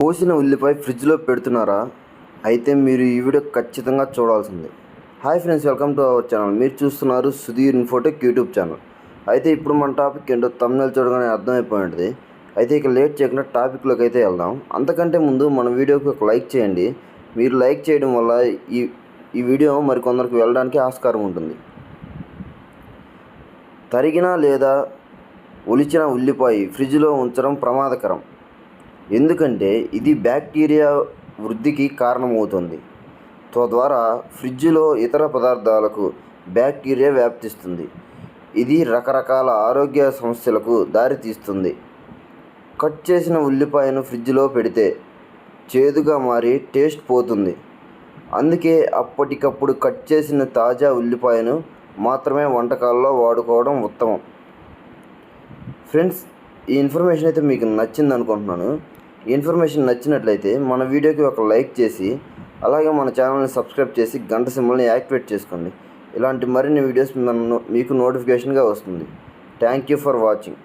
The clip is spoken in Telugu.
కోసిన ఉల్లిపాయ ఫ్రిడ్జ్లో పెడుతున్నారా? అయితే మీరు ఈ వీడియో ఖచ్చితంగా చూడాల్సిందే. Hi friends welcome to our channel. మీరు చూస్తున్నారు సుధీర్ ఇన్ఫోటెక్ యూట్యూబ్ ఛానల్. అయితే ఇప్పుడు మన టాపిక్ ఏంటో తమిళ చూడగానే అర్థమైపోయి ఉంటుంది అయితే ఇక లేట్ చేయకుండా టాపిక్లోకి అయితే వెళ్దాం. అంతకంటే ముందు మన వీడియోకి ఒక లైక్ చేయండి. మీరు లైక్ చేయడం వల్ల ఈ ఈ వీడియో మరికొందరికి వెళ్ళడానికి ఆస్కారం ఉంటుంది. తరిగిన లేదా ఒలిచిన ఉల్లిపాయ ఫ్రిడ్జ్లో ఉంచడం ప్రమాదకరం. ఎందుకంటే ఇది బ్యాక్టీరియా వృద్ధికి కారణమవుతుంది. తద్వారా ఫ్రిడ్జ్లో ఇతర పదార్థాలకు బ్యాక్టీరియా వ్యాప్తిస్తుంది. ఇది రకరకాల ఆరోగ్య సమస్యలకు దారితీస్తుంది. కట్ చేసిన ఉల్లిపాయను ఫ్రిడ్జ్లో పెడితే చేదుగా మారి టేస్ట్ పోతుంది. అందుకే అప్పటికప్పుడు కట్ చేసిన తాజా ఉల్లిపాయను మాత్రమే వంటకాల్లో వాడుకోవడం ఉత్తమం. ఫ్రెండ్స్ ఈ ఇన్ఫర్మేషన్ అయితే మీకు నచ్చింది అనుకుంటున్నాను ఇన్ఫర్మేషన్ నచ్చినట్లయితే మన వీడియోకి ఒక లైక్ చేసి అలాగే మన ఛానల్ని సబ్స్క్రైబ్ చేసి గంట సింబల్ని యాక్టివేట్ చేసుకోండి. ఇలాంటి మరిన్ని వీడియోస్ మన మీకు నోటిఫికేషన్గా వస్తుంది. Thank you for watching.